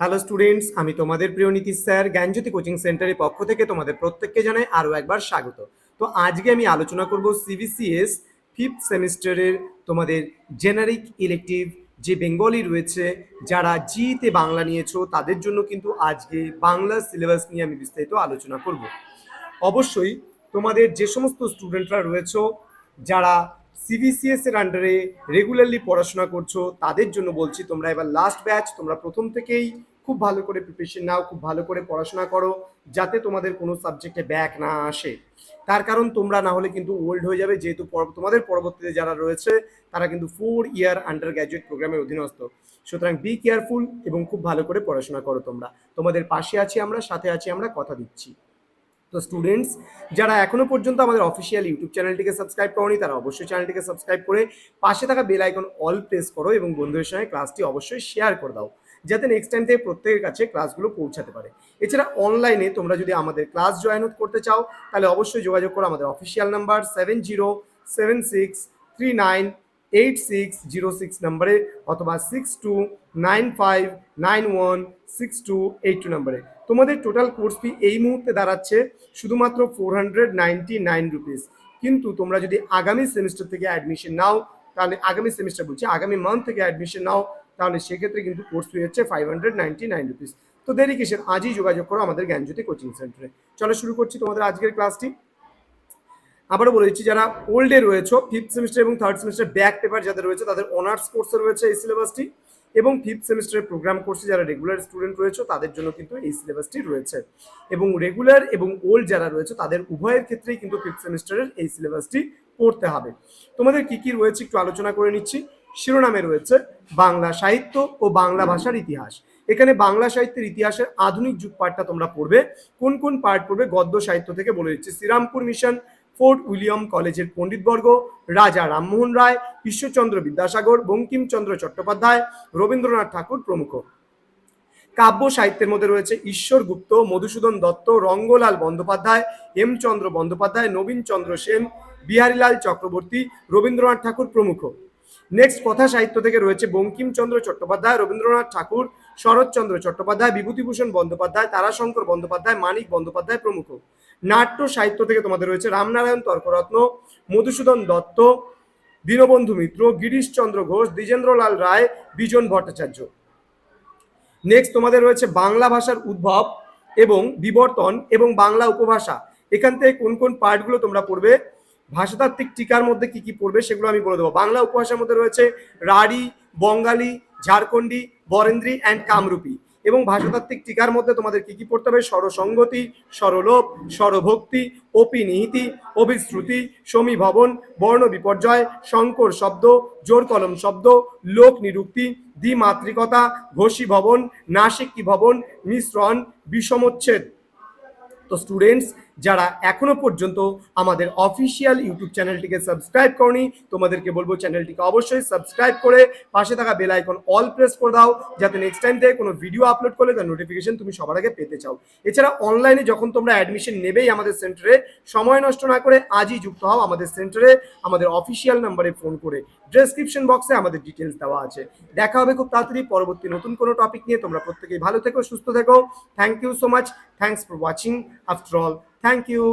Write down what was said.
Hello students আমি তোমাদের প্রিয় নীতিশ স্যার, জ্ঞানজ্যোতি কোচিং সেন্টারের পক্ষ থেকে তোমাদের প্রত্যেককে জানাই আরও একবার স্বাগত। তো আজকে আমি আলোচনা করব সিবিসিএস ফিফথ সেমিস্টারের তোমাদের জেনারিক ইলেকটিভ যে বেঙ্গলি রয়েছে, যারা জিতে বাংলা নিয়েছো, তাদের জন্য কিন্তু আজকে বাংলা সিলেবাস নিয়ে আমি বিস্তারিত আলোচনা করব। অবশ্যই তোমাদের যে সমস্ত স্টুডেন্টরা রয়েছো, যারা সিবিসিএস এর আন্ডারে রেগুলারলি পড়াশোনা করছ, তাদের জন্য বলছি তোমরা এবার লাস্ট ব্যাচ তোমরা প্রথম থেকেই খুব ভালো করে প্রিপারেশন নাও, খুব ভালো করে পড়াশোনা করো, যাতে তোমাদের কোনো সাবজেক্টে ব্যাক না আসে। তার কারণ তোমরা না হলে কিন্তু ওল্ড হয়ে যাবে, যেহেতু তোমাদের পরবর্তীতে যারা রয়েছে, তারা কিন্তু ফোর ইয়ার আন্ডার গ্র্যাজুয়েট প্রোগ্রামের অধীনস্থ। সুতরাং বি কেয়ারফুল এবং খুব ভালো করে পড়াশোনা করো তোমরা। তোমাদের পাশে আছি আমরা, সাথে আছি আমরা, কথা দিচ্ছি। তো স্টুডেন্টস যারা এখনও পর্যন্ত আমাদের অফিসিয়াল ইউটিউব চ্যানেলটিকে সাবস্ক্রাইব করনি, তারা অবশ্যই চ্যানেলটিকে সাবস্ক্রাইব করে পাশে থাকা বেল আইকন অল প্রেস করো এবং বন্ধুদের সঙ্গে ক্লাসটি অবশ্যই শেয়ার করে দাও, যাতে নেক্সট টাইম থেকে প্রত্যেকের কাছে ক্লাসগুলো পৌঁছাতে পারে। এছাড়া অনলাইনে তোমরা যদি আমাদের ক্লাস জয়েন করতে চাও, তাহলে অবশ্যই যোগাযোগ করো আমাদের official number seven zero seven six three nine eight six zero six নাম্বারে অথবা six two nine five nine one six two eight two নাম্বারে তোমাদের টোটাল কোর্স ফি এই মুহূর্তে দাঁড়াচ্ছে শুধুমাত্র four hundred ninety nine rupees কিন্তু তোমরা যদি আগামী সেমিস্টার থেকে অ্যাডমিশন নাও, তাহলে আগামী সেমিস্টার বলছি, আগামী মান্থ থেকে অ্যাডমিশন নাও, তাহলে সেক্ষেত্রে কিন্তু কোর্স ফি হচ্ছে five hundred ninety nine rupees তো দেরি কিসের? আজই যোগাযোগ করো আমাদের জ্ঞানজ্যোতি কোচিং সেন্টারে চলো শুরু করছি তোমাদের আজকের ক্লাসটি আবারও বলে দিচ্ছি, যারা ওল্ডে রয়েছে ফিফথ সেমিস্টার এবং থার্ড সেমিস্টার ব্যাক পেপার যাদের রয়েছে, তাদের অনার্স কোর্সে রয়েছে এই সিলেবাসটি এবং ফিফথ সেমিস্টারের প্রোগ্রাম কোর্সে যারা রেগুলার স্টুডেন্ট রয়েছে, তাদের জন্য কিন্তু এই সিলেবাসটি রয়েছে। এবং রেগুলার এবং ওল্ড যারা রয়েছে, তাদের উভয়ের ক্ষেত্রেই কিন্তু ফিফথ সেমিস্টারের এই সিলেবাসটি পড়তে হবে। তোমাদের কি কি রয়েছে একটু আলোচনা করে নিচ্ছি। শিরোনামে রয়েছে বাংলা সাহিত্য ও বাংলা ভাষার ইতিহাস। এখানে বাংলা সাহিত্যের ইতিহাসের আধুনিক যুগ পাঠটা তোমরা পড়বে। কোন কোন পার্ট পড়বে, গদ্য সাহিত্য থেকে বলে দিচ্ছি। শ্রীরামপুর মিশন ফোর্ট উইলিয়াম কলেজের পণ্ডিতবর্গ রাজা রামমোহন রায়, ঈশ্বরচন্দ্র বিদ্যাসাগর, বঙ্কিমচন্দ্র চট্টোপাধ্যায়, রবীন্দ্রনাথ ঠাকুর প্রমুখ। কাব্য সাহিত্যের মধ্যে রয়েছে ঈশ্বর গুপ্ত, মধুসূদন দত্ত, রঙ্গলাল বন্দ্যোপাধ্যায়, হেমচন্দ্র বন্দ্যোপাধ্যায় নবীন চন্দ্র সেন, বিহারীলাল চক্রবর্তী, রবীন্দ্রনাথ ঠাকুর প্রমুখ। নেক্সট কথা সাহিত্য থেকে রয়েছে বঙ্কিমচন্দ্র চট্টোপাধ্যায়, রবীন্দ্রনাথ ঠাকুর, শরৎচন্দ্র চট্টোপাধ্যায়, বিভূতিভূষণ বন্দ্যোপাধ্যায়, তারাশঙ্কর বন্দ্যোপাধ্যায়, মানিক বন্দ্যোপাধ্যায় প্রমুখ। নাট্য সাহিত্য থেকে তোমাদের রয়েছে রামনারায়ণ, তর্করত্ন, মধুসূদন দত্ত, দীনবন্ধু মিত্র গিরিশচন্দ্র ঘোষ, দ্বিজেন্দ্রলাল রায়, বিজন ভট্টাচার্য। নেক্সট তোমাদের রয়েছে বাংলা ভাষার উদ্ভব এবং বিবর্তন এবং বাংলা উপভাষা। এখান থেকে কোন কোন পার্টগুলো তোমরা পড়বে, ভাষাতাত্ত্বিক টিকার মধ্যে কি কি পড়বে সেগুলো আমি বলে দেবো। বাংলা উপভাষার মধ্যে রয়েছে রাঢ়ী, বঙ্গালী, ঝাড়খণ্ডী, বরেন্দ্রী অ্যান্ড কামরূপী। এবং ভাষাতাত্ত্বিক টিকার মধ্যে তোমাদের কি কি পড়তে হবে? স্বরসঙ্গতি, স্বরলোপ, স্বরভক্তি অপিনিহিতি অভিশ্রুতি সমীভবন, বর্ণ বিপর্যয়, শঙ্কর শব্দ, জোর কলম শব্দ, লোক নিরুক্তি, দ্বিমাত্রিকতা, ঘোষী ভবন, নাসিকি ভবন, মিশ্রণ, বিষমোচ্ছেদ। তো স্টুডেন্টস যারা এখনও পর্যন্ত আমাদের অফিসিয়াল ইউটিউব চ্যানেলটিকে সাবস্ক্রাইব করনি, তোমাদেরকে বলব চ্যানেলটিকে অবশ্যই সাবস্ক্রাইব করে পাশে থাকা বেল আইকন অল প্রেস করে দাও, যাতে নেক্সট টাইম থেকে কোনো ভিডিও আপলোড করলে তার নোটিফিকেশন তুমি সবার আগে পেতে চাও। এছাড়া অনলাইনে যখন তোমরা অ্যাডমিশন নেবেই আমাদের সেন্টারে সময় নষ্ট না করে আজই যুক্ত হও আমাদের সেন্টারে আমাদের অফিসিয়াল নাম্বারে ফোন করে। ডেসক্রিপশন বক্সে আমাদের ডিটেলস দেওয়া আছে। দেখা হবে খুব তাড়াতাড়ি পরবর্তী নতুন কোনো টপিক নিয়ে। তোমরা প্রত্যেকেই ভালো থেকো, সুস্থ থেকো। Thank you so much thanks for watching after all thank you